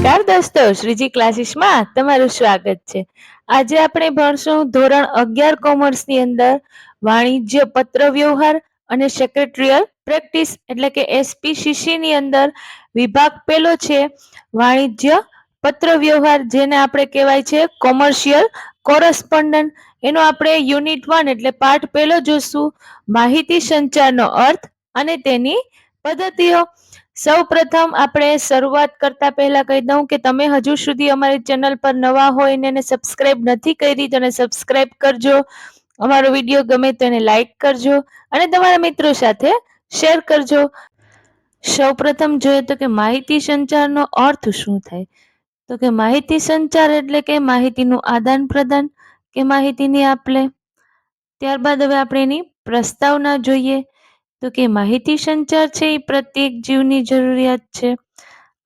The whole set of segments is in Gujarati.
નમસ્કાર દોસ્તો, શ્રીજી ક્લાસીસમાં તમારું સ્વાગત છે. આજે આપણે ભણશું ધોરણ અગિયાર કોમર્સની અંદર વાણિજ્ય પત્ર વ્યવહાર અને સેક્રેટરીયલ પ્રેક્ટિસ એટલે કે એસપીસીસી ની અંદર વિભાગ પેલો છે વાણિજ્ય પત્ર વ્યવહાર, જેને આપણે કહેવાય છે કોમર્શિયલ કોરસ્પોન્ડન્ટ એનો આપણે યુનિટ વન એટલે પાઠ પેલો જોશું, માહિતી સંચારનો અર્થ અને તેની પદ્ધતિઓ. સૌ પ્રથમ આપણે શરૂઆત કરતા પહેલા કહી દઉં કે તમે હજુ સુધી અમારી ચેનલ પર નવા હોય ને એને સબસ્ક્રાઇબ નથી કરી તો એને સબસ્ક્રાઇબ કરજો. અમારો વીડિયો ગમે તો એને લાઈક કરજો અને તમારા મિત્રો સાથે શેર કરજો. સૌ પ્રથમ જોઈએ તો કે માહિતી સંચારનો અર્થ શું થાય? તો કે માહિતી સંચાર એટલે કે માહિતીનું આદાન પ્રદાન કે માહિતીની આપ લે ત્યારબાદ હવે આપણે એની પ્રસ્તાવના જોઈએ. તો કે માહિતી સંચાર છે એ પ્રત્યેક જીવની જરૂરિયાત છે.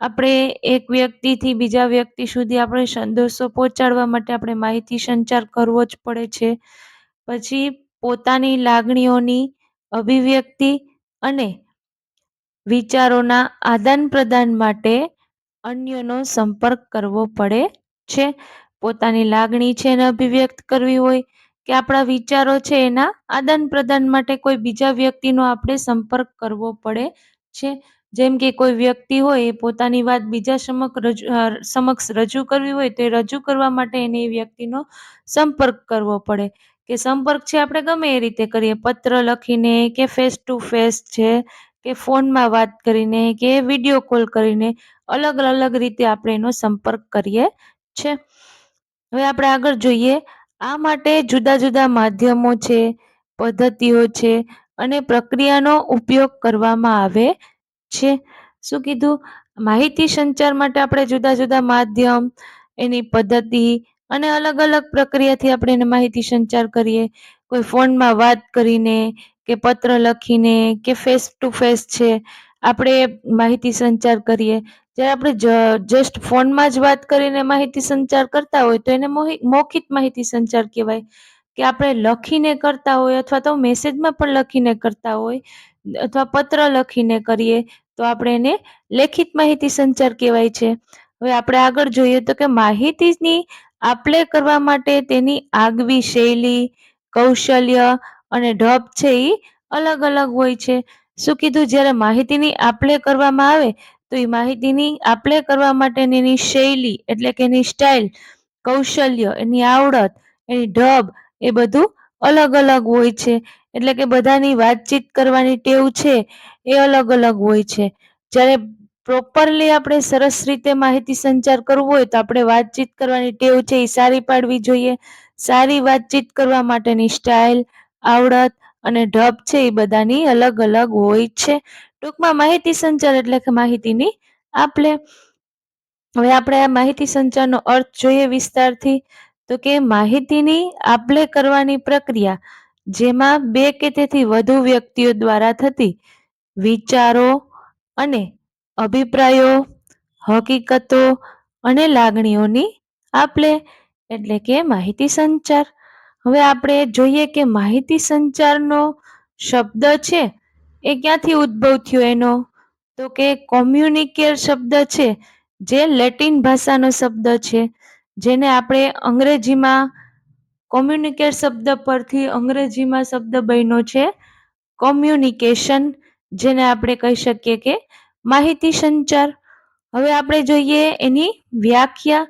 આપણે એક વ્યક્તિથી બીજા વ્યક્તિ સુધી આપણે સંદેશો પહોંચાડવા માટે આપણે માહિતી સંચાર કરવો જ પડે છે. પછી પોતાની લાગણીઓની અભિવ્યક્તિ અને વિચારોના આદાન પ્રદાન માટે અન્યનો સંપર્ક કરવો પડે છે. પોતાની લાગણી છે એને અભિવ્યક્ત કરવી હોય કે આપણા વિચારો છે એના આદાન પ્રદાન માટે કોઈ બીજા વ્યક્તિનો આપણે સંપર્ક કરવો પડે છે. જેમ કે કોઈ વ્યક્તિ હોય એ પોતાની વાત બીજા સમક્ષ રજૂ સમક્ષ રજૂ કરવી હોય તો એ રજૂ કરવા માટે એને એ વ્યક્તિનો સંપર્ક કરવો પડે. કે સંપર્ક છે આપણે ગમે એ રીતે કરીએ. પત્ર લખીને કે ફેસ ટુ ફેસ છે, કે ફોનમાં વાત કરીને, કે વીડિયો કોલ કરીને અલગ અલગ રીતે આપણે એનો સંપર્ક કરીએ છે. હવે આપણે આગળ જોઈએ આ માટે જુદા જુદા માધ્યમો છે, પદ્ધતિઓ છે અને પ્રક્રિયાનો ઉપયોગ કરવામાં આવે છે. શું કીધું? માહિતી સંચાર માટે આપણે જુદા જુદા માધ્યમ, એની પદ્ધતિ અને અલગ અલગ પ્રક્રિયાથી આપણે એને માહિતી સંચાર કરીએ. કોઈ ફોનમાં વાત કરીને કે પત્ર લખીને કે ફેસ ટુ ફેસ છે આપણે માહિતી સંચાર કરીએ. જ્યારે આપણે જસ્ટ ફોનમાં જ વાત કરીને માહિતી સંચાર કરતા હોય તો એને મૌખિક માહિતી સંચાર કહેવાય. કે આપણે લખીને કરતા હોય અથવા તો મેસેજમાં પણ લખીને કરતા હોય અથવા પત્ર લખીને કરીએ તો આપણે એને લેખિત માહિતી સંચાર કહેવાય છે. હવે આપણે આગળ જોઈએ તો કે માહિતીની આપલે કરવા માટે તેની આગવી શૈલી, કૌશલ્ય અને ઢબ છે એ અલગ અલગ હોય છે. શું કીધું? જ્યારે માહિતીની આપલે કરવામાં આવે, તો એ માહિતીની આપલે કરવા માટેની એની શૈલી, એટલે કે એની સ્ટાઇલ કૌશલ્ય, એની આવડત, એની ઢબ, એ બધું અલગ અલગ હોય છે. એટલે કે બધાની વાતચીત કરવાની ટેવ છે, એ અલગ અલગ હોય છે. જ્યારે પ્રોપરલી આપણે સરસ રીતે માહિતી સંચાર કરવો હોય, તો આપણે વાતચીત કરવાની ટેવ છે એ સારી પાડવી જોઈએ. સારી વાતચીત કરવા માટેની સ્ટાઇલ આવડત અને ઢબ છે એ બધાની અલગ અલગ હોય છે. ટૂંકમાં માહિતી સંચાર એટલે કે માહિતીની આપલે. હવે આપણે આ માહિતી સંચારનો અર્થ જોઈએ વિસ્તારથી. તો કે માહિતીની આપલે કરવાની પ્રક્રિયા, જેમાં બે કે તેથી વધુ વ્યક્તિઓ દ્વારા થતી વિચારો અને અભિપ્રાયો, હકીકતો અને લાગણીઓની આપલે. એટલે કે માહિતી સંચાર. હવે આપણે જોઈએ કે માહિતી સંચારનો શબ્દ છે, એ ક્યાંથી ઉદ્ભવ થયો એનો? તો કે કોમ્યુનિકેર શબ્દ છે, જે લેટિન ભાષાનો શબ્દ છે, જેને આપણે અંગ્રેજીમાં કોમ્યુનિકેર શબ્દ પરથી અંગ્રેજીમાં શબ્દ બન્યો છે, કોમ્યુનિકેશન, જેને આપણે કહી શકીએ કે માહિતી સંચાર. હવે આપણે જોઈએ એની વ્યાખ્યા.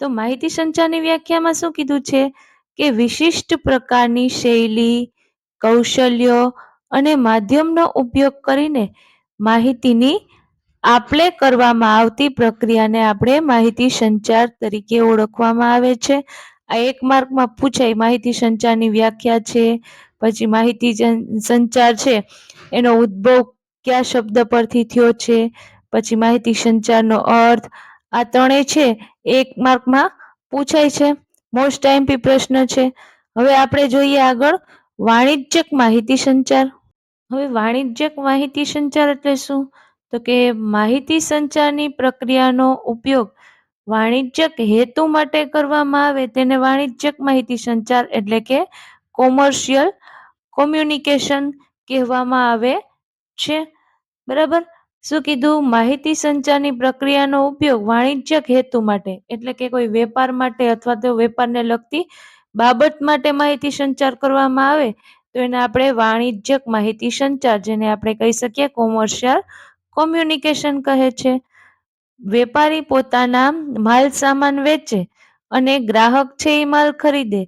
તો માહિતી સંચારની વ્યાખ્યામાં શું કીધું છે? કે વિશિષ્ટ પ્રકારની શૈલી, કૌશલ્યો અને માધ્યમનો ઉપયોગ કરીને માહિતીની આપલે કરવામાં આવતી પ્રક્રિયાને આપણે માહિતી સંચાર તરીકે ઓળખવામાં આવે છે. આ એક માર્કમાં પૂછાય, માહિતી સંચારની વ્યાખ્યા છે, પછી માહિતી સંચાર છે, એનો ઉદ્ભવ કયા શબ્દ પરથી થયો છે, પછી માહિતી સંચારનો અર્થ, આ ત્રણેય છે, એક માર્કમાં પૂછાય છે. મોસ્ટ ટાઈમપી પ્રશ્ન છે. હવે આપણે જોઈએ આગળ વાણિજ્યક માહિતી સંચાર. હવે વાણિજ્યક માહિતી સંચાર એટલે શું? તો કે માહિતી સંચારની પ્રક્રિયાનો ઉપયોગ વાણિજ્યક હેતુ માટે કરવામાં આવે તેને વાણિજ્યક માહિતી સંચાર એટલે કે કોમર્શિયલ કોમ્યુનિકેશન કહેવામાં આવે છે. બરાબર? શું કીધું? માહિતી સંચારની પ્રક્રિયાનો ઉપયોગ વાણિજ્યક હેતુ માટે, એટલે કે કોઈ વેપાર માટે અથવા તો વેપારને લગતી બાબત માટે માહિતી સંચાર કરવામાં આવે, તો એને આપણે વાણિજ્યક માહિતી સંચાર, જેને આપણે કહી શકીએ કોમર્શિયલ કોમ્યુનિકેશન કહે છે. વેપારી પોતાના માલ સામાન વેચે અને ગ્રાહક છે એ માલ ખરીદે,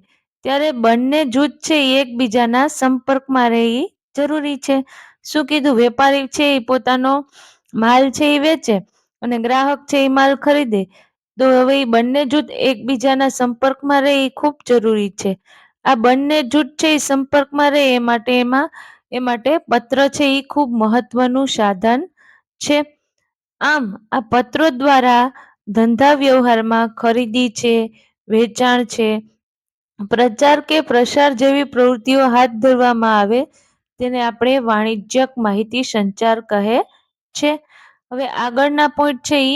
ત્યારે બંને જૂથ છે એ એકબીજાના સંપર્કમાં રહે જરૂરી છે. શું કીધું? વેપારી છે એ પોતાનો માલ છે એ વેચે અને ગ્રાહક છે એ માલ ખરીદે. તો હવે એ બંને જૂથ એકબીજાના સંપર્કમાં રહે એ ખૂબ જરૂરી છે. આ બંને જૂથ છે એ સંપર્કમાં રહે એ માટે એમાં, એ માટે પત્ર છે એ ખૂબ મહત્વનું સાધન છે. આમ, આ પત્રો દ્વારા ધંધા વ્યવહારમાં ખરીદી છે, વેચાણ છે, પ્રચાર કે પ્રસાર જેવી પ્રવૃત્તિઓ હાથ ધરવામાં આવે તેને આપણે વાણિજ્યક માહિતી સંચાર કહે છે. હવે આગળના પોઈન્ટ છે એ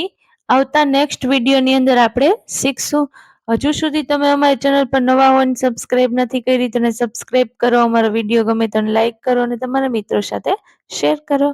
આવતા નેક્સ્ટ વિડીયોની અંદર આપણે શીખશું. હજુ સુધી તમે અમારી ચેનલ પર નવા હોય સબસ્ક્રાઇબ નથી કરી, તેને સબસ્ક્રાઇબ કરો. અમારો વીડિયો ગમે તો લાઈક કરો અને તમારા મિત્રો સાથે શેર કરો.